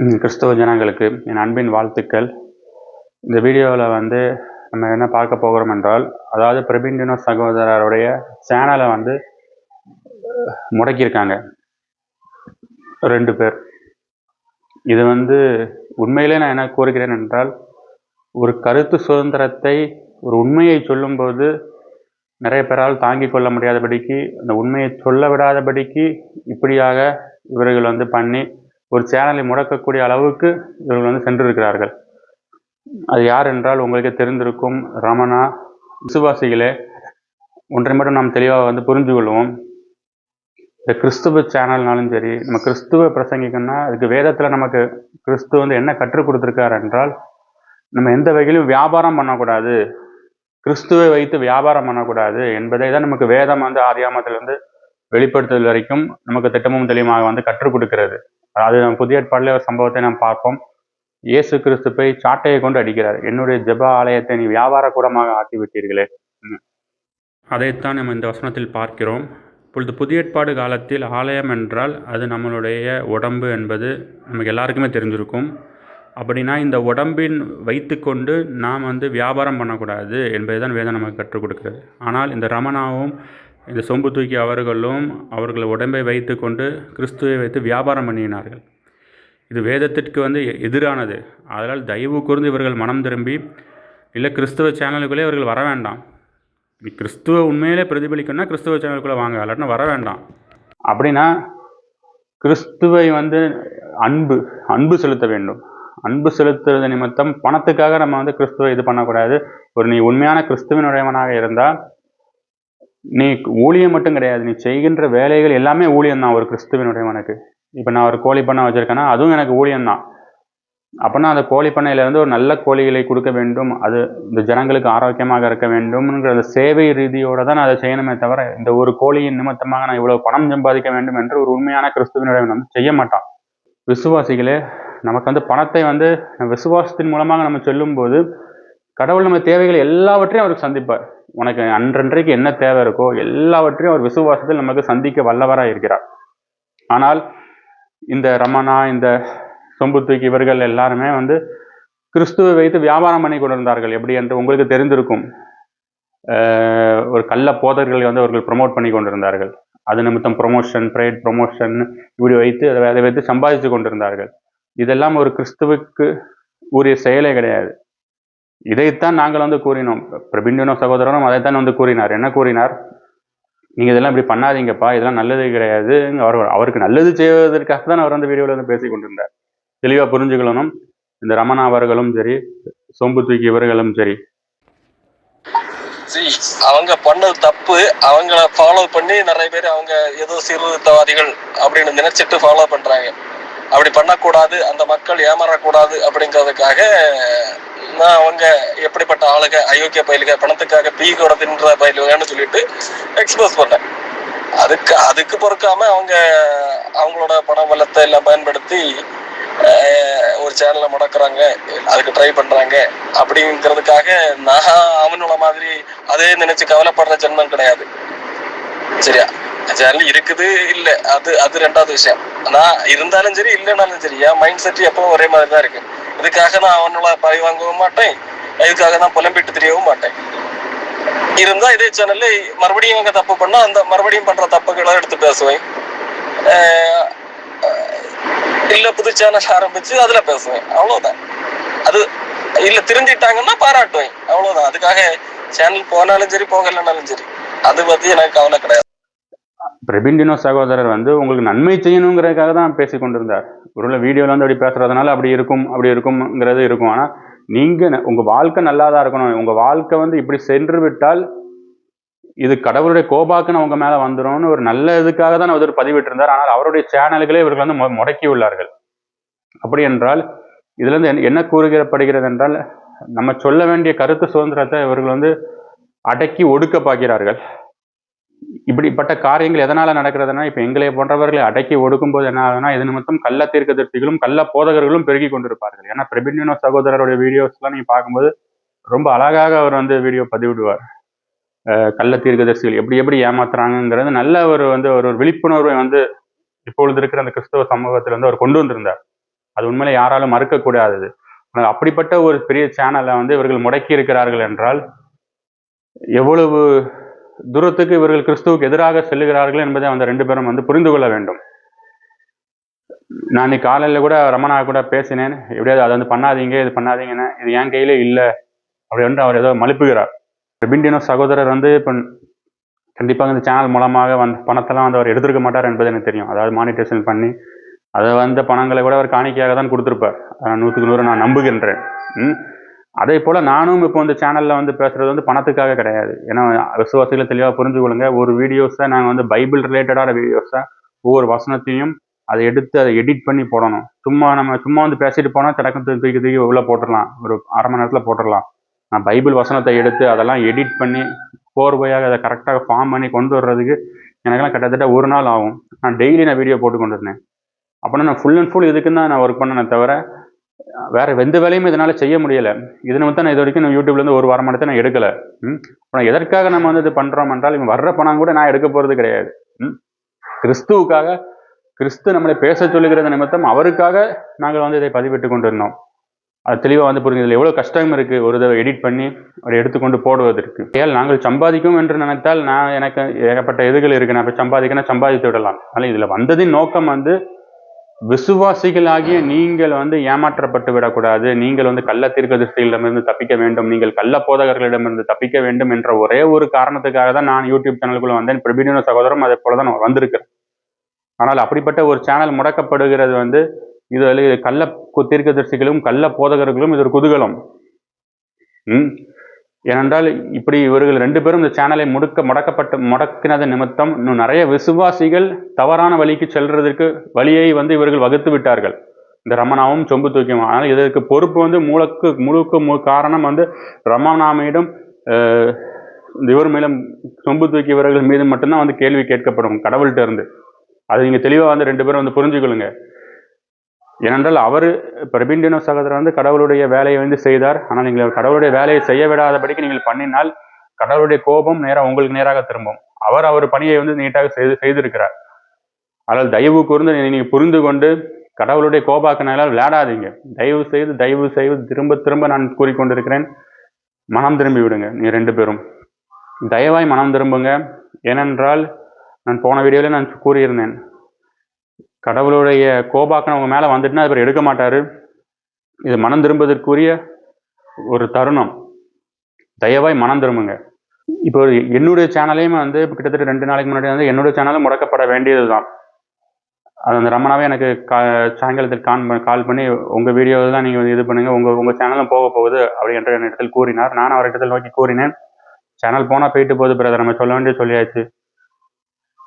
கிறிஸ்தவ ஜனங்களுக்கு என் அன்பின் வாழ்த்துக்கள். இந்த வீடியோவில் வந்து நம்ம என்ன பார்க்க போகிறோம் என்றால் அதாவது பிரபிண்டினோ சகோதரருடைய சேனலை வந்து முடக்கியிருக்காங்க. ரெண்டு பேர். இது வந்து உண்மையிலே நான் என்ன கூறுகிறேன் என்றால் ஒரு கருத்து சுதந்திரத்தை ஒரு உண்மையை சொல்லும்போது நிறைய பேரால் தாங்கிக் கொள்ள முடியாதபடிக்கு அந்த உண்மையை சொல்ல விடாதபடிக்கு இப்படியாக இவர்கள் வந்து பண்ணி ஒரு சேனலை முடக்கக்கூடிய அளவுக்கு இவர்கள் வந்து சென்றிருக்கிறார்கள். அது யார் என்றால் உங்களுக்கு தெரிந்திருக்கும் ரமணா விசுவாசிகளே ஒன்றை மட்டும் நாம் தெளிவாக வந்து புரிஞ்சு கொள்வோம் இந்த கிறிஸ்துவ சேனல்னாலும் சரி நம்ம கிறிஸ்துவ பிரசங்கிக்கணும்னா அதுக்கு வேதத்தில் நமக்கு கிறிஸ்து வந்து என்ன கற்றுக் கொடுத்துருக்கார் என்றால் நம்ம எந்த வகையிலும் வியாபாரம் பண்ணக்கூடாது. கிறிஸ்துவை வைத்து வியாபாரம் பண்ணக்கூடாது என்பதை தான் நமக்கு வேதம் வந்து ஆதியாமத்திலிருந்து வெளிப்படுத்துதல் வரைக்கும் நமக்கு திட்டமும் தெளிவாக வந்து கற்றுக் கொடுக்கிறது. அது நம்ம புதிய ஏற்பாடுல ஒரு சம்பவத்தை நாம் பார்ப்போம். இயேசு கிறிஸ்து போய் சாட்டையை கொண்டு அடிக்கிறார். என்னுடைய ஜெப ஆலயத்தை நீ வியாபார கூடமாக ஆக்கிவிட்டீர்களே. அதைத்தான் நம்ம இந்த வசனத்தில் பார்க்கிறோம். இப்பொழுது புதிய ஏற்பாடு காலத்தில் ஆலயம் என்றால் அது நம்மளுடைய உடம்பு என்பது நமக்கு எல்லாருக்குமே தெரிஞ்சிருக்கும். அப்படின்னா இந்த உடம்பின் வைத்துக்கொண்டு நாம் வந்து வியாபாரம் பண்ணக்கூடாது என்பதை தான் வேதம் நமக்கு கற்றுக் கொடுக்கிறது. ஆனால் இந்த ரமணாவும் இந்த சொம்பு தூக்கி அவர்களும் அவர்கள் உடம்பை வைத்துக்கொண்டு கிறிஸ்துவை வைத்து வியாபாரம் பண்ணினார்கள். இது வேதத்திற்கு வந்து எ- எதிரானது. அதனால் தயவு கூர்ந்து இவர்கள் மனம் திரும்பி இல்லை கிறிஸ்துவ சேனலுக்குள்ளே இவர்கள் வர வேண்டாம். நீ கிறிஸ்துவ உண்மையிலே பிரதிபலிக்கணும்னா கிறிஸ்துவ சேனலுக்குள்ளே வாங்க இல்லாட்டினா வர வேண்டாம். அப்படின்னா கிறிஸ்துவை வந்து அன்பு அன்பு செலுத்த வேண்டும். அன்பு செலுத்துறது நிமித்தம் பணத்துக்காக நம்ம வந்து கிறிஸ்துவை இது பண்ணக்கூடாது. ஒரு நீ உண்மையான கிறிஸ்துவனுடையவனாக இருந்தால் நீ ஊழியம் மட்டும் கிடையாது. நீ செய்கின்ற வேலைகள் எல்லாமே ஊழியம் தான். ஒரு கிறிஸ்துவனுடையவனுக்கு இப்போ நான் ஒரு கோழி பண்ணை வச்சுருக்கேன்னா அதுவும் எனக்கு ஊழியம் தான். அப்போனா அந்த கோழி பண்ணையிலேருந்து ஒரு நல்ல கோழிகளை கொடுக்க வேண்டும். அது இந்த ஜனங்களுக்கு ஆரோக்கியமாக இருக்க வேண்டும்ங்கிற அந்த சேவை ரீதியோடு தான் நான் அதை செய்யணுமே தவிர இந்த ஒரு கோழியின் நிமித்தமாக நான் இவ்வளோ பணம் சம்பாதிக்க வேண்டும் என்று ஒரு உண்மையான கிறிஸ்துவனுடைய நம்ம செய்ய மாட்டான். விசுவாசிகளே நமக்கு வந்து பணத்தை வந்து விசுவாசத்தின் மூலமாக நம்ம சொல்லும்போது கடவுள் நம்ம தேவைகள் எல்லாவற்றையும் அவருக்கு சந்திப்பார். உனக்கு அன்றன்றைக்கு என்ன தேவை இருக்கோ எல்லாவற்றையும் அவர் விசுவாசத்தில் நமக்கு சந்திக்க வல்லவராக இருக்கிறார். ஆனால் இந்த ரமணா இந்த சொம்புத்துக்கு இவர்கள் எல்லாருமே வந்து கிறிஸ்துவை வைத்து வியாபாரம் பண்ணி கொண்டிருந்தார்கள். எப்படி என்று உங்களுக்கு தெரிந்திருக்கும். ஒரு கள்ள போதர்களை வந்து அவர்கள் ப்ரொமோட் பண்ணி கொண்டிருந்தார்கள். அது நிமித்தம் ப்ரொமோஷன் ப்ரைட் ப்ரொமோஷன் இப்படி வைத்து அதை அதை வைத்து சம்பாதித்து கொண்டிருந்தார்கள். இதெல்லாம் ஒரு கிறிஸ்துவுக்கு உரிய செயலே கிடையாது. இதைத்தான் நாங்கள் வந்து கூறினோம். பிரபிண்டனும் சகோதரனும் அதைத்தான் வந்து கூறினார். என்ன கூறினார்? நீங்கள் இதெல்லாம் இப்படி பண்ணாதீங்கப்பா இதெல்லாம் நல்லது கிடையாது. அவர் அவருக்கு நல்லது செய்வதற்காக தான் அவர் வந்து வீடியோவில் வந்து பேசி கொண்டிருந்தார். தெளிவாக புரிஞ்சுக்கணும் இந்த ரமணா அவர்களும் சரி சொம்பு தூக்கி இவர்களும் சரி. அவங்க பண்ணது தப்பு. அவங்கள ஃபாலோ பண்ணி நிறைய பேர் அவங்க ஏதோ சீர்திருத்தவாதிகள் அப்படின்னு நினைச்சிட்டு ஃபாலோ பண்றாங்க. அப்படி பண்ணக்கூடாது அந்த மக்கள் ஏமாறக்கூடாது அப்படிங்கிறதுக்காக நான் அவங்க எப்படிப்பட்ட ஆளுக அயோக்கிய பயிலுக பணத்துக்காக பீ கூட தின்ற பயிலுகன்னு சொல்லிட்டு எக்ஸ்போஸ் பண்ணேன். அதுக்கு அதுக்கு பொறுக்காம அவங்க அவங்களோட பண பலத்தை எல்லாம் பயன்படுத்தி ஒரு சேனலை முடக்குறாங்க அதுக்கு ட்ரை பண்றாங்க. அப்படிங்கிறதுக்காக நான் அவனோட மாதிரி அதே நினைச்சு கவலைப்படுற ஜென்மம் கிடையாது. சரியா? சேனல் இருக்குது இல்ல அது அது ரெண்டாவது விஷயம். நான் இருந்தாலும் சரி இல்லைனாலும் சரி என் மைண்ட் செட் எப்பவும் ஒரே மாதிரி தான் இருக்கு. இதுக்காக நான் அவனோட பழி வாங்கவும் மாட்டேன். இதுக்காக நான் புலம்பிட்டு தெரியவும் மாட்டேன். இருந்தா இதே சேனல்ல மறுபடியும் எங்க தப்பு பண்ணா அந்த மறுபடியும் பண்ற தப்புகளை எடுத்து பேசுவேன். இல்ல புது சேனல் ஆரம்பிச்சு அதுல பேசுவேன். அவ்வளவுதான். அது இல்ல திருந்திட்டாங்கன்னா பாராட்டுவேன். அவ்வளவுதான். அதுக்காக சேனல் போனாலும் சரி போகலனாலும் சரி. அது பத்தி எனக்கு கவலை கிடையாது. பிரபிண்டினோ சகோதரர் வந்து உங்களுக்கு நன்மை செய்யணுங்கிறதுக்காக தான் பேசி கொண்டிருந்தார். ஒருவேளை வீடியோவில் வந்து அப்படி பேசுறதுனால அப்படி இருக்கும் அப்படி இருக்கும்ங்கிறது இருக்கும். ஆனால் நீங்கள் உங்கள் வாழ்க்கை நல்லா தான் இருக்கணும். உங்கள் வாழ்க்கை வந்து இப்படி சென்று விட்டால் இது கடவுளுடைய கோபாக்குன்னு அவங்க மேலே வந்துடும்னு ஒரு நல்ல இதுக்காக தான் அவர் பதிவிட்டிருந்தார். ஆனால் அவருடைய சேனல்களே இவர்கள் வந்து முடக்கி உள்ளார்கள். அப்படி என்றால் இதுலேருந்து என்ன கூறுகிறப்படுகிறது என்றால் நம்ம சொல்ல வேண்டிய கருத்து சுதந்திரத்தை இவர்கள் வந்து அடக்கி ஒடுக்க பார்க்கிறார்கள் இப்படிப்பட்ட காரியங்கள் எதனால நடக்கிறதுனா இப்ப எங்களை போன்றவர்களை அடக்கி ஒடுக்கும் போது என்ன ஆகுதுன்னா இது நிமித்தம் கள்ள தீர்க்க திருப்திகளும் கள்ள போதகர்களும் பெருகி கொண்டிருப்பார்கள். ஏன்னா பிரபின்யனோ சகோதரருடைய வீடியோஸ் எல்லாம் நீங்க பார்க்கும்போது ரொம்ப அழகாக அவர் வந்து வீடியோ பதிவிடுவார். கள்ள தீர்க்கதரிசிகள் எப்படி எப்படி ஏமாத்துறாங்கங்கிறது நல்ல ஒரு வந்து ஒரு ஒரு விழிப்புணர்வை வந்து இப்பொழுது இருக்கிற அந்த கிறிஸ்தவ சமூகத்தில் வந்து அவர் கொண்டு வந்திருந்தார். அது உண்மையில யாராலும் மறுக்கக்கூடாதது ஆனால் அப்படிப்பட்ட ஒரு பெரிய சேனலை வந்து இவர்கள் முடக்கி இருக்கிறார்கள் என்றால் எவ்வளவு தூரத்துக்கு இவர்கள் கிறிஸ்துவுக்கு எதிராக செல்லுகிறார்கள் என்பதை அந்த ரெண்டு பேரும் வந்து புரிந்து கொள்ள வேண்டும். நான் இன்னைக்கு காலையில் கூட ரமணா கூட பேசினேன். எப்படியாவது அதை வந்து பண்ணாதீங்க இது பண்ணாதீங்கன்னு. இது என் கையிலே இல்லை அப்படி அவர் ஏதோ மலுப்புகிறார் பிண்டினோ சகோதரர் வந்து இப்போ கண்டிப்பாக இந்த சேனல் மூலமாக வந்து பணத்தெல்லாம் வந்து அவர் எடுத்திருக்க மாட்டார் என்பது எனக்கு தெரியும். அதாவது மானிட்டேஷன் பண்ணி அதை வந்த பணங்களை கூட அவர் காணிக்கையாக தான் கொடுத்துருப்பார் நூற்றுக்கு நூறு நான் நம்புகின்றேன். ம்? அதே போல் நானும் இப்போ இந்த சேனலில் வந்து பேசுகிறது வந்து பணத்துக்காக கிடையாது. ஏன்னா விசுவாசிகளை தெளிவாக புரிஞ்சு கொள்ளுங்க ஒரு வீடியோஸை நாங்கள் வந்து பைபிள் ரிலேட்டடான வீடியோஸை ஒவ்வொரு வசனத்தையும் அதை எடுத்து அதை எடிட் பண்ணி போடணும். சும்மா நம்ம சும்மா வந்து பேசிட்டு போனால் சடக்கம் தூக்கி தூக்கி தூக்கி உள்ளே போட்டுடலாம். ஒரு அரை மணி நேரத்தில் போட்டுடலாம். நான் பைபிள் வசனத்தை எடுத்து அதெல்லாம் எடிட் பண்ணி கோர்வையாக அதை கரெக்டாக ஃபார்ம் பண்ணி கொண்டு வர்றதுக்கு எனக்கெல்லாம் கிட்டத்தட்ட ஒரு நாள் ஆகும். நான் டெய்லி நான் வீடியோ போட்டு கொண்டு இருந்தேன் அப்படின்னா நான் ஃபுல் அண்ட் ஃபுல் இதுக்குன்னு தான் நான் ஒர்க் பண்ணனே தவிர வேற எந்த வேலையும் இதனால செய்ய முடியல. இது தான் நான் இது வரைக்கும் நான் யூடியூப்லேருந்து ஒரு வாரமானத்தை நான் எடுக்கலை. ம்? ஆனால் எதற்காக நம்ம வந்து இது பண்றோம் என்றால் இவன் வர்ற பணம் கூட நான் எடுக்க போறது கிடையாது. ம்? கிறிஸ்துவுக்காக கிறிஸ்து நம்மளை பேச சொல்லுகிறது நிமித்தம் அவருக்காக நாங்கள் வந்து இதை பதிவிட்டு கொண்டு இருந்தோம் அது தெளிவாக வந்து புரிஞ்சு இதில் எவ்வளோ கஷ்டம் இருக்கு. ஒரு தடவை எடிட் பண்ணி அதை எடுத்துக்கொண்டு போடுவதற்கு. ஏன் நாங்கள் சம்பாதிக்கும் என்று நினைத்தால் நான் எனக்கு ஏகப்பட்ட இதுகள் இருக்கு. நான் இப்போ சம்பாதிக்கணும் சம்பாதித்து விடலாம். ஆனால் இதில் வந்ததின் நோக்கம் வந்து விசுவாசிகளாகிய நீங்கள் வந்து ஏமாற்றப்பட்டு விடக்கூடாது. நீங்கள் வந்து கள்ள தீர்க்கதரிசிகளிடமிருந்து தப்பிக்க வேண்டும். நீங்கள் கள்ள போதகர்களிடமிருந்து தப்பிக்க வேண்டும் என்ற ஒரே ஒரு காரணத்துக்காக தான் நான் யூடியூப் சேனலுக்குள்ள வந்தேன். பிரபீடின சகோதரம் அதே போல தான் வந்திருக்கிறேன் ஆனால் அப்படிப்பட்ட ஒரு சேனல் முடக்கப்படுகிறது வந்து இது கள்ள கு- தீர்க்கதரிசிகளும் கள்ள போதகர்களும் இது ஒரு குதூகலம். ம்? ஏனென்றால் இப்படி இவர்கள் ரெண்டு பேரும் இந்த சேனலை முடுக்க முடக்கப்பட்ட முடக்கினது நிமித்தம் இன்னும் நிறைய விசுவாசிகள் தவறான வழிக்கு செல்றதற்கு வழியை வந்து இவர்கள் வகுத்து விட்டார்கள். இந்த ரமணாவும் சொம்பு தூக்கியும். ஆனால் இதற்கு பொறுப்பு வந்து மூலக்கு முழுக்க மு காரணம் வந்து ரமணாமையிடம் இந்த இவர் மேலும் சொம்பு தூக்கியவர்கள் மீது மட்டும்தான் வந்து கேள்வி கேட்கப்படும் கடவுள்கிட்ட இருந்து. அது நீங்கள் தெளிவாக வந்து ரெண்டு பேரும் வந்து புரிஞ்சுக்கொள்ளுங்க. ஏனென்றால் அவர் பிரபிண்டினோ சகோதரர் வந்து கடவுளுடைய வேலையை வந்து செய்தார். ஆனால் நீங்கள் கடவுளுடைய வேலையை செய்ய விடாதபடிக்கு நீங்கள் பண்ணினால் கடவுளுடைய கோபம் நேராக உங்களுக்கு நேராக திரும்பும். அவர் அவர் பணியை வந்து நீட்டாக செய்து செய்திருக்கிறார். ஆனால் தயவு கூர்ந்து நீங்கள் புரிந்து கொண்டு கடவுளுடைய கோபாக்கினால் விளையாடாதீங்க. தயவு செய்து தயவு செய்து திரும்ப திரும்ப நான் கூறிக்கொண்டிருக்கிறேன். மனம் திரும்பி விடுங்க நீ ரெண்டு பேரும். தயவாய் மனம் திரும்புங்க. ஏனென்றால் நான் போன வீடியோவில் நான் கூறியிருந்தேன். கடவுளுடைய கோபாக்கன் அவங்க மேலே வந்துட்டுனா அவர் எடுக்க மாட்டார். இது மனம் திரும்புவதற்குரிய ஒரு தருணம். தயவாய் மனம் திரும்புங்க. இப்போ என்னுடைய சேனலையும் வந்து கிட்டத்தட்ட ரெண்டு நாளைக்கு முன்னாடி வந்து என்னுடைய சேனலும் முடக்கப்பட வேண்டியது தான் அது அந்த ரமணாவே எனக்கு கா சாயங்காலத்தில் கான் கால் பண்ணி உங்கள் வீடியோவில் தான் நீங்கள் இது பண்ணுங்கள் உங்கள் உங்கள் சேனலும் போக போகுது அப்படி என்ற இடத்தில் கூறினார். நான் அவர் இடத்தில் நோக்கி கூறினேன். சேனல் போனால் போயிட்டு போகுது பிரதர். நம்ம சொல்ல வேண்டிய சொல்லியாச்சு.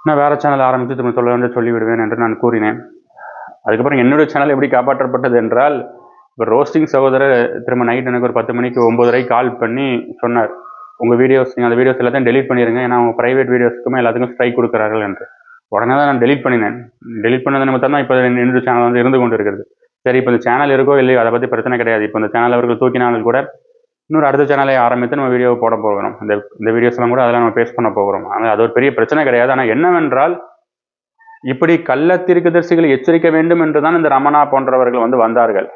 நான் வேறு சேனல் ஆரம்பித்து திரும்ப சொல்ல வேண்டிய சொல்லிவிடுவேன் என்று நான் கூறினேன். அதுக்கப்புறம் என்னுடைய சேனல் எப்படி காப்பாற்றப்பட்டது என்றால் இப்போ ரோஸ்டிங் சகோதரர் திரும்ப நைட் எனக்கு ஒரு பத்து மணிக்கு ஒம்பதரை கால் பண்ணி சொன்னார். உங்கள் வீடியோஸ் நீங்கள் அந்த வீடியோஸ் எல்லாத்தையும் டெலிட் பண்ணிடுங்க ஏன்னா அவங்க ப்ரைவேட் வீடியோஸ்க்குமே எல்லாத்துக்கும் ஸ்ட்ரைக் கொடுக்குறார்கள் என்று. உடனே தான் நான் டெலீட் பண்ணினேன். டெலிட் பண்ணது நம்ம தான் இப்போ என்னுடைய சேனல் வந்து இருந்து கொண்டு இருக்கிறது சரி இப்போ இந்த சேனல் இருக்கோ இல்லையோ அதை பற்றி பிரச்சனை கிடையாது. இப்போ இந்த சேனல் அவர்கள் தூக்கினாலும் கூட இன்னொரு அடுத்த சேனலை ஆரம்பித்து நம்ம வீடியோ போட போகிறோம். இந்த இந்த வீடியோஸ்லாம் கூட அதெல்லாம் நம்ம பேஸ் பண்ண போகிறோம். ஆனால் அது ஒரு பெரிய பிரச்சனை கிடையாது. ஆனால் என்னவென்றால் இப்படி கள்ள தீர்க்கதரிசிகளை எச்சரிக்க வேண்டும் என்று தான் இந்த ரமணா போன்றவர்கள் வந்து வந்தார்கள்.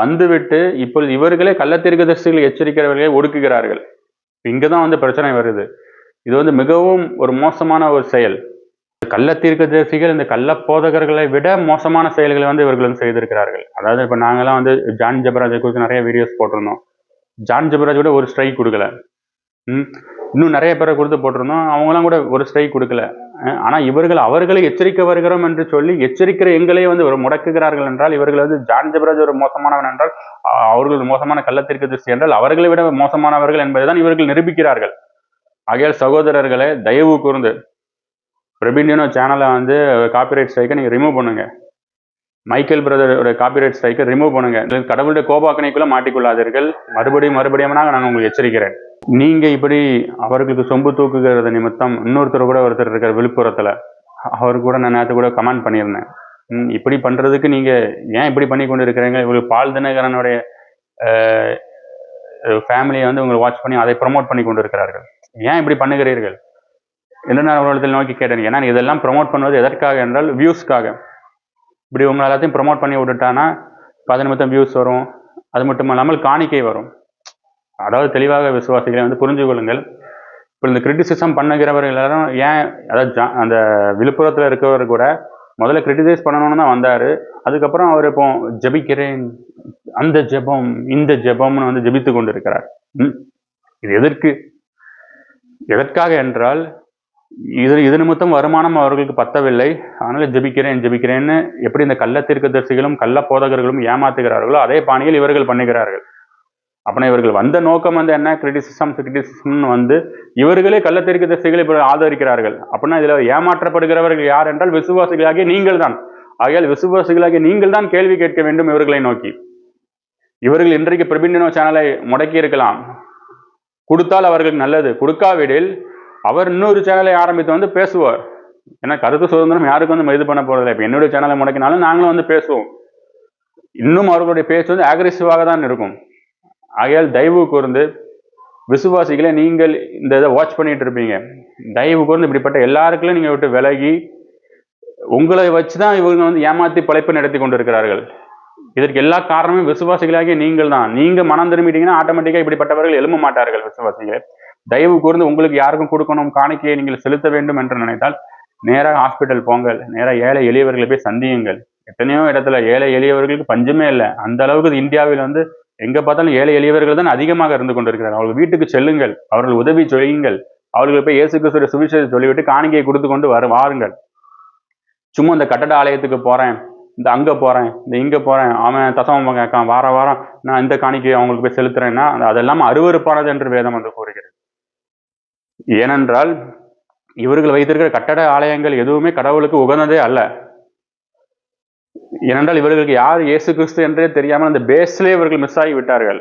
வந்துவிட்டு இப்பொழுது இவர்களே கள்ள தீர்க்கதரிசிகளை எச்சரிக்கிறவர்களை ஒடுக்குகிறார்கள். இங்கே தான் வந்து பிரச்சனை வருது. இது வந்து மிகவும் ஒரு மோசமான ஒரு செயல். கள்ள தீர்க்கதரிசிகள் இந்த கள்ள போதகர்களை விட மோசமான செயல்களை வந்து இவர்கள் வந்து செய்திருக்கிறார்கள். அதாவது இப்போ நாங்கள்லாம் வந்து ஜான் ஜபராஜை குறித்து நிறைய வீடியோஸ் போட்டிருந்தோம். ஜான் ஜபராஜ் கூட ஒரு ஸ்ட்ரைக் கொடுக்கல. ம்? இன்னும் நிறைய பேரை கொடுத்து போட்டிருந்தோம். அவங்களாம் கூட ஒரு ஸ்ட்ரைக் கொடுக்கல. ஆனால் இவர்கள் அவர்களை எச்சரிக்க வருகிறோம் என்று சொல்லி எச்சரிக்கிற எங்களையே வந்து ஒரு முடக்குகிறார்கள் என்றால் இவர்கள் வந்து ஜான் ஜபராஜ் ஒரு மோசமானவன் என்றால் அவர்கள் ஒரு மோசமான கள்ளத்திற்கு திருஷ்டி என்றால் அவர்களை விட மோசமானவர்கள் என்பதை தான் இவர்கள் நிரூபிக்கிறார்கள். ஆகையால் சகோதரர்களே தயவு கூர்ந்து பிரபிண்டியனோ சேனலை வந்து காப்பிரைட் ஸ்ட்ரைக்கை நீங்கள் ரிமூவ் பண்ணுங்கள் மைக்கேல் பிரதரோட காப்பிரைட் ஸ்ட்ரைக்கை ரிமூவ் பண்ணுங்க. கடவுளுடைய கோபாக்கணைக்குள்ள மாட்டிக்கொள்ளாதீர்கள். மறுபடியும் மறுபடியும் நான் உங்களுக்கு எச்சரிக்கிறேன். நீங்க இப்படி அவர்களுக்கு சொம்பு தூக்குகிறது நிமித்தம் இன்னொருத்தர் கூட ஒருத்தர் இருக்கார் விழுப்புரத்துல. அவர் கூட நான் நேற்று கூட கமெண்ட் பண்ணியிருந்தேன். இப்படி பண்றதுக்கு நீங்க ஏன் இப்படி பண்ணி கொண்டு இருக்கிறீங்க இவங்களுக்கு பால் தினகரனுடைய ஃபேமிலியை வந்து உங்களை வாட்ச் பண்ணி அதை ப்ரமோட் பண்ணி கொண்டு இருக்கிறார்கள் ஏன் இப்படி பண்ணுகிறீர்கள்? என்று நான் நோக்கி கேட்டேன். ஏன்னா இதெல்லாம் ப்ரமோட் பண்ணுவது எதற்காக என்றால் வியூஸ்க்காக இப்படி உங்களை எல்லாத்தையும் ப்ரொமோட் பண்ணி விட்டுட்டானா பதின மொத்தம் வியூஸ் வரும். அது மட்டும் இல்லாமல் காணிக்கை வரும். அதாவது தெளிவாக விசுவாசிகளை வந்து புரிஞ்சு கொள்ளுங்கள். இப்போ இந்த கிரிட்டிசிசம் பண்ணுகிறவர்கள் எல்லாரும் ஏன் அதாவது ஜா- அந்த விழுப்புரத்தில் இருக்கவர் கூட முதல்ல கிரிட்டிசைஸ் பண்ணணும்னு தான் வந்தார். அதுக்கப்புறம் அவர் இப்போ ஜெபிக்கிறேன் அந்த ஜெபம் இந்த ஜெபம்னு வந்து ஜெபித்து கொண்டு இருக்கிறார் ம். இது எதற்கு? எதற்காக என்றால் இது இது நிமித்தம் வருமானம் அவர்களுக்கு பத்தவில்லை. அதனால ஜெபிக்கிறேன் ஜெபிக்கிறேன்னு எப்படி இந்த கள்ள தீர்க்கதரிசிகளும் கள்ள போதகர்களும் ஏமாத்துகிறார்களோ அதே பாணியில் இவர்கள் பண்ணுகிறார்கள். அப்படின்னா இவர்கள் வந்த நோக்கம் வந்து என்ன? கிரிட்டிசிசம் கிரிட்டிசிசம்னு வந்து இவர்களே கள்ள தீர்க்கதரிசிகளை இப்போ ஆதரிக்கிறார்கள். அப்படின்னா இதுல ஏமாற்றப்படுகிறவர்கள் யார் என்றால் விசுவாசிகளாகிய நீங்கள் தான் ஆகையால் விசுவாசிகளாகிய நீங்கள் தான் கேள்வி கேட்க வேண்டும் இவர்களை நோக்கி. இவர்கள் இன்றைக்கு பிரபிண்டினோ சேனலை முடக்கி இருக்கலாம். கொடுத்தால் அவர்களுக்கு நல்லது. கொடுக்காவிடில் அவர் இன்னொரு சேனலை ஆரம்பித்து வந்து பேசுவார். ஏன்னா கருத்து சுதந்திரம் யாருக்கும் வந்து இது பண்ண போறதில்லை. இப்போ என்னுடைய சேனலை முடக்கினாலும் நாங்களும் வந்து பேசுவோம். இன்னும் அவர்களுடைய பேச்சு வந்து அக்ரெசிவாக தான் இருக்கும். ஆகையால் தயவு கூர்ந்து விசுவாசிகளை நீங்கள் இந்த இதை வாட்ச் பண்ணிட்டு இருப்பீங்க. தயவு கூர்ந்து இப்படிப்பட்ட எல்லாருக்குள்ளும் நீங்கள் விட்டு விலகி உங்களை வச்சு தான் இவங்க வந்து ஏமாற்றி பிழைப்பு நடத்தி கொண்டு இருக்கிறார்கள் இதற்கு எல்லா காரணமும் விசுவாசிகளாகிய நீங்கள் தான் நீங்கள் மனம் திரும்பிட்டீங்கன்னா ஆட்டோமேட்டிக்காக இப்படிப்பட்டவர்கள் எழும்ப மாட்டார்கள் விசுவாசிகள். தயவு கூர்ந்து உங்களுக்கு யாருக்கும் கொடுக்கணும் காணிக்கையை நீங்கள் செலுத்த வேண்டும் என்று நினைத்தால் நேராக ஹாஸ்பிட்டல் போங்கள் நேராக ஏழை எளியவர்களை போய் சந்தியுங்கள். எத்தனையோ இடத்துல ஏழை எளியவர்களுக்கு பஞ்சமே இல்லை. அந்த அளவுக்கு இந்தியாவில் வந்து எங்க பார்த்தாலும் ஏழை எளியவர்கள் தான் அதிகமாக இருந்து கொண்டிருக்கிறார்கள். அவர்கள் வீட்டுக்கு செல்லுங்கள் அவர்கள் உதவி செய்யுங்கள் அவர்கள் போய் இயேசு கிறிஸ்துடைய சுவிசேஷத்தை சொல்லிவிட்டு காணிக்கையை கொடுத்து கொண்டு வர வாருங்கள். சும்மா இந்த கட்டட ஆலயத்துக்கு போறேன் இந்த அங்க போறேன் இந்த இங்க போறேன் அவன் தசமம் கேட்கான் வார வாரம் நான் இந்த காணிக்கையை அவங்களுக்கு போய் செலுத்துறேன்னா அது- அதெல்லாம் அருவறுப்பானது என்று வேதம் வந்து கூறுகிறது. ஏனென்றால் இவர்கள் வைத்திருக்கிற கட்டட ஆலயங்கள் எதுவுமே கடவுளுக்கு உகந்ததே அல்ல. ஏனென்றால் இவர்களுக்கு யார் இயேசு கிறிஸ்து என்றே தெரியாமல் அந்த பேஸ்லேயே இவர்கள் மிஸ் ஆகி விட்டார்கள்.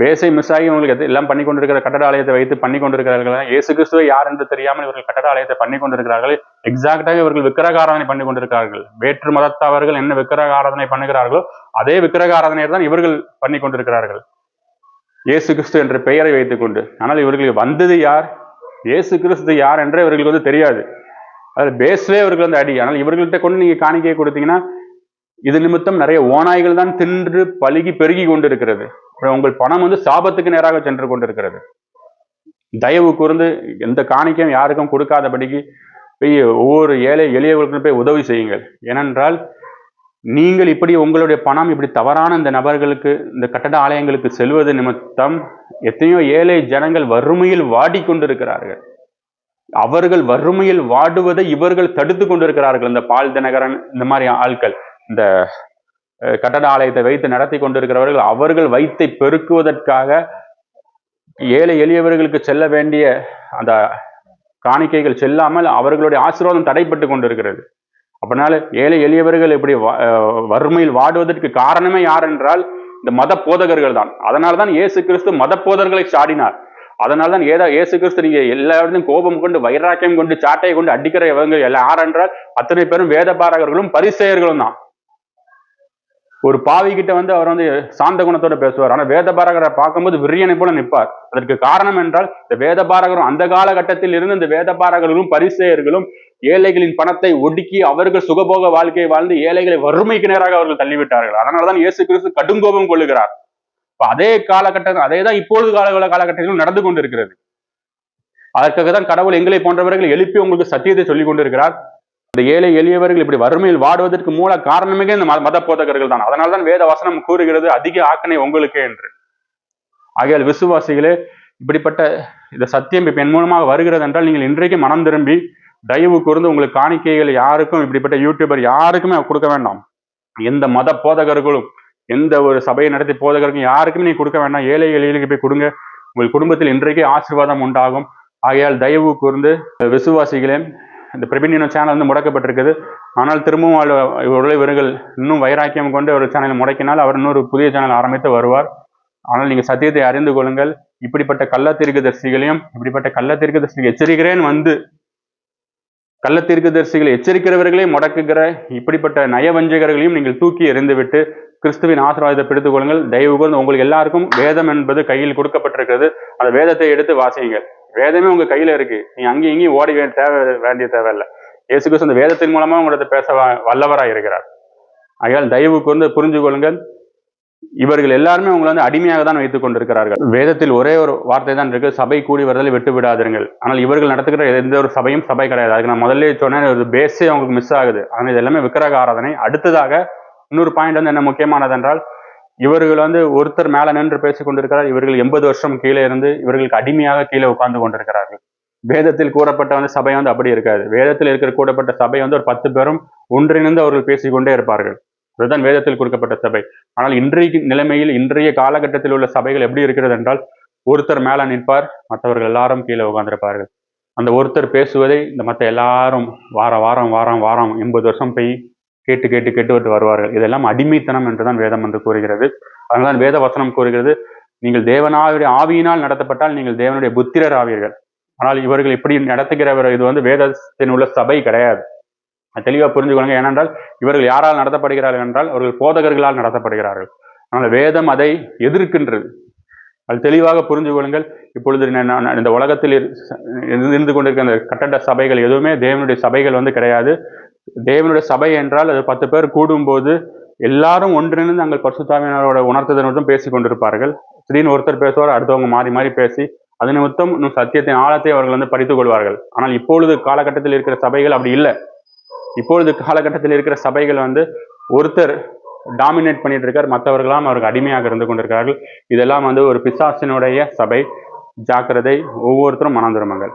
பேஸை மிஸ் ஆகி இவங்களுக்கு எல்லாம் பண்ணி கொண்டிருக்கிற கட்டட ஆலயத்தை வைத்து பண்ணி கொண்டிருக்கிறார்கள்? இயேசு கிறிஸ்துவை யார் என்று தெரியாமல் இவர்கள் கட்டட ஆலயத்தை பண்ணி கொண்டிருக்கிறார்கள். எக்ஸாக்டாக இவர்கள் விக்கிரக ஆராதனை பண்ணி கொண்டிருக்கிறார்கள். வேற்று மதத்தவர்கள் என்ன விக்கிரக ஆராதனை பண்ணுகிறார்களோ அதே விக்கிரக ஆராதனையை தான் இவர்கள் பண்ணி கொண்டிருக்கிறார்கள். இயேசு கிறிஸ்து என்ற பெயரை வைத்துக்கொண்டு ஆனால் இவர்களுக்கு வந்தது யார்? இயேசு கிறிஸ்து யார் என்று இவர்களுக்கு வந்து தெரியாது. அது பேஸ்லேயே இவர்கள் வந்து அடி. ஆனால் இவர்கள்ட்ட கொண்டு நீங்க காணிக்கையை கொடுத்தீங்கன்னா இது நிமித்தம் நிறைய ஓநாய்கள் தான் தின்று பழுகி பெருகி கொண்டிருக்கிறது. இருக்கிறது உங்கள் பணம் வந்து சாபத்துக்கு நேராக சென்று கொண்டிருக்கிறது. தயவு கூர்ந்து எந்த காணிக்கையும் யாருக்கும் கொடுக்காதபடிக்கு போய் ஒவ்வொரு ஏழை எளியவர்களுக்கும் போய் உதவி செய்யுங்கள். ஏனென்றால் நீங்கள் இப்படி உங்களுடைய பணம் இப்படி தவறான இந்த நபர்களுக்கு இந்த கட்டட ஆலயங்களுக்கு செல்வது நிமித்தம் எத்தனையோ ஏழை ஜனங்கள் வறுமையில் வாடிக்கொண்டிருக்கிறார்கள் அவர்கள் வறுமையில் வாடுவதை இவர்கள் தடுத்து கொண்டிருக்கிறார்கள். இந்த பால் தினகரன் இந்த மாதிரி ஆட்கள் இந்த கட்டட ஆலயத்தை வைத்து நடத்தி கொண்டிருக்கிறவர்கள் அவர்கள் வைத்தை பெருக்குவதற்காக ஏழை எளியவர்களுக்கு செல்ல வேண்டிய அந்த காணிக்கைகள் செல்லாமல் அவர்களுடைய ஆசீர்வாதம் தடைப்பட்டு கொண்டிருக்கிறது. அப்படினால ஏழை எளியவர்கள் இப்படி வறுமையில் வாடுவதற்கு காரணமே யார் என்றால் இந்த மத போதகர்கள் தான். அதனால தான் இயேசு கிறிஸ்து மத போதகர்களை சாடினார். அதனால தான் ஏதா இயேசு கிறிஸ்து நீங்க எல்லா இடத்தையும் கோபம் கொண்டு வைராக்கியம் கொண்டு சாட்டையை கொண்டு அடிக்கிற இவங்க எல்லாம் யார் என்றால் அத்தனை பேரும் வேத பாரகர்களும் பரிசெயர்களும் தான். ஒரு பாவி கிட்ட வந்து அவர் வந்து சாந்த குணத்தோட பேசுவார். ஆனா வேத பாரகரை பார்க்கும்போது விரியனை போல நிற்பார். அதற்கு காரணம் என்றால் இந்த வேத பாரகரும் அந்த காலகட்டத்தில் இருந்து இந்த வேத பாரகர்களும் பரிசெயர்களும் ஏழைகளின் பணத்தை ஒடுக்கி அவர்கள் சுகபோக வாழ்க்கையை வாழ்ந்து ஏழைகளை வறுமைக்கு நேராக அவர்கள் தள்ளிவிட்டார்கள். அதனாலதான் இயேசு கிறிஸ்து கடுங்கோபம் கொள்ளுகிறார். இப்ப அதே காலகட்டம் அதே தான் இப்பொழுது கால காலகட்டத்திலும் நடந்து கொண்டிருக்கிறது. அதற்காக தான் கடவுள் எங்களை போன்றவர்கள் எழுப்பி உங்களுக்கு சத்தியத்தை சொல்லிக் கொண்டிருக்கிறார். இந்த ஏழை எளியவர்கள் இப்படி வறுமையில் வாடுவதற்கு மூல காரணமே இந்த மத- போதகர்கள் தான். அதனால தான் வேத வசனம் கூறுகிறது அதிக ஆக்கனை உங்களுக்கே என்று. ஆகையால் விசுவாசிகளே இப்படிப்பட்ட இந்த சத்தியம் இப்ப என் மூலமாக வருகிறது என்றால் நீங்கள் இன்றைக்கு மனம் திரும்பி தயவு கூர்ந்து உங்களுக்கு காணிக்கைகள் யாருக்கும் இப்படிப்பட்ட யூடியூபர் யாருக்குமே கொடுக்க வேண்டாம். எந்த மத போதகர்களும் எந்த ஒரு சபையை நடத்தி போதகருக்கும் யாருக்குமே நீ கொடுக்க வேண்டாம். ஏழை எளியலுக்கு போய் கொடுங்க. உங்கள் குடும்பத்தில் இன்றைக்கே ஆசீர்வாதம் உண்டாகும். ஆகையால் தயவு கூர்ந்து விசுவாசிகளே இந்த பிரபினியன சேனல் வந்து முடக்கப்பட்டிருக்குது. ஆனால் திரும்பவும் அவள் இவருடைய இவர்கள் இன்னும் வைராக்கியம் கொண்டு ஒரு சேனலை முடக்கினால் அவர் இன்னொரு புதிய சேனல் ஆரம்பித்து வருவார். ஆனால் நீங்கள் சத்தியத்தை அறிந்து கொள்ளுங்கள். இப்படிப்பட்ட கள்ள தரிசிகளையும் இப்படிப்பட்ட கள்ள தரிசிகள் எச்சரிக்கிறேன் வந்து கள்ள தரிசிகளை எச்சரிக்கிறவர்களை முடக்குகிற இப்படிப்பட்ட நயவஞ்சகர்களையும் நீங்கள் தூக்கி எறிந்துவிட்டு கிறிஸ்துவின் ஆசீர்வாதத்தை பிடித்துக் கொள்ளுங்கள். தயவு கூர்ந்து உங்களுக்கு எல்லாருக்கும் வேதம் என்பது கையில் கொடுக்கப்பட்டிருக்கிறது. அந்த வேதத்தை எடுத்து வாசியுங்கள். வேதமே உங்க கையில இருக்கு. நீ அங்கேயும் இங்கேயும் ஓடி வே- தேவை வேண்டிய தேவையில்லை. இயேசு கிறிஸ்து அந்த வேதத்தின் மூலமா உங்களது பேச வல்லவராக இருக்கிறார். ஆகையால் தயவு கொண்டு புரிஞ்சு கொள்ளுங்கள். இவர்கள் எல்லாருமே உங்களை வந்து அடிமையாக தான் வைத்துக் கொண்டிருக்கிறார்கள். வேதத்தில் ஒரே ஒரு வார்த்தை தான் இருக்கு சபை கூடி வருதலை விட்டு விடாதீர்கள். ஆனால் இவர்கள் நடத்துகிற எந்த ஒரு சபையும் சபை கிடையாது. அதுக்கு நான் முதல்ல சொன்னேன் ஒரு பேஸே அவங்களுக்கு மிஸ் ஆகுது. ஆனால் இது எல்லாமே விக்கிரக ஆராதனை. அடுத்ததாக இன்னொரு பாயிண்ட் வந்து என்ன முக்கியமானது என்றால் இவர்கள் வந்து ஒருத்தர் மேல நின்று பேசிக் கொண்டிருக்கிறார். இவர்கள் எண்பது வருஷம் கீழே இருந்து இவர்களுக்கு அடிமையாக கீழே உட்கார்ந்து கொண்டிருக்கிறார்கள். வேதத்தில் கூறப்பட்ட வந்து சபை வந்து அப்படி இருக்காது. வேதத்தில் இருக்கிற கூடப்பட்ட சபை வந்து ஒரு பத்து பேரும் ஒன்றிணைந்து அவர்கள் பேசிக்கொண்டே இருப்பார்கள். அதுதான் வேதத்தில் கொடுக்கப்பட்ட சபை. ஆனால் இன்றைய நிலைமையில் இன்றைய காலகட்டத்தில் உள்ள சபைகள் எப்படி இருக்கிறது என்றால் ஒருத்தர் மேல நிற்பார் மற்றவர்கள் எல்லாரும் கீழே உட்கார்ந்திருப்பார்கள். அந்த ஒருத்தர் பேசுவதை இந்த மற்ற எல்லாரும் வார வாரம் வாரம் வாரம் எண்பது வருஷம் போய் கேட்டு கேட்டு கேட்டு வருவார்கள். இதெல்லாம் அடிமைத்தனம் என்றுதான் வேதம் என்று கூறுகிறது. அதனால்தான் வேத வசனம் கூறுகிறது நீங்கள் தேவனாவுடைய ஆவியினால் நடத்தப்பட்டால் நீங்கள் தேவனுடைய புத்திரர் ஆவீர்கள். ஆனால் இவர்கள் இப்படி நடத்துகிறவர் இது வந்து வேதத்தின் உள்ள சபை கிடையாது. தெளிவாக புரிஞ்சுக்கொள்ளுங்க ஏனென்றால் இவர்கள் யாரால் நடத்தப்படுகிறார்கள் என்றால் அவர்கள் போதகர்களால் நடத்தப்படுகிறார்கள். ஆனால் வேதம் அதை எதிர்க்கின்றது. அது தெளிவாக புரிந்து கொள்ளுங்கள். இப்பொழுது இந்த உலகத்தில் இருந்து கொண்டிருக்கிற அந்த கட்டட சபைகள் எதுவுமே தேவனுடைய சபைகள் வந்து கிடையாது. தேவனுடைய சபை என்றால் அது பத்து பேர் கூடும்போது எல்லாரும் ஒன்றிணைந்து நாங்கள் பரிசுத்தாவினரோட உணர்த்ததை மட்டும் பேசி கொண்டிருப்பார்கள். திடீர்னு ஒருத்தர் பேசுவார் அடுத்தவங்க மாறி மாறி பேசி அது நிமித்தம் இன்னும் சத்தியத்தின் ஆழத்தை அவர்கள் வந்து படித்துக் கொள்வார்கள். ஆனால் இப்பொழுது காலகட்டத்தில் இருக்கிற சபைகள் அப்படி இல்லை. இப்பொழுது காலகட்டத்தில் இருக்கிற சபைகள் வந்து ஒருத்தர் டாமினேட் பண்ணிட்டு இருக்கார் மற்றவர்களாம் அவருக்கு அடிமையாக இருந்து கொண்டிருக்கிறார்கள். இதெல்லாம் வந்து ஒரு பிசாசினுடைய சபை. ஜாக்கிரதை ஒவ்வொருத்தரும் மனம் திரும்புங்கள்.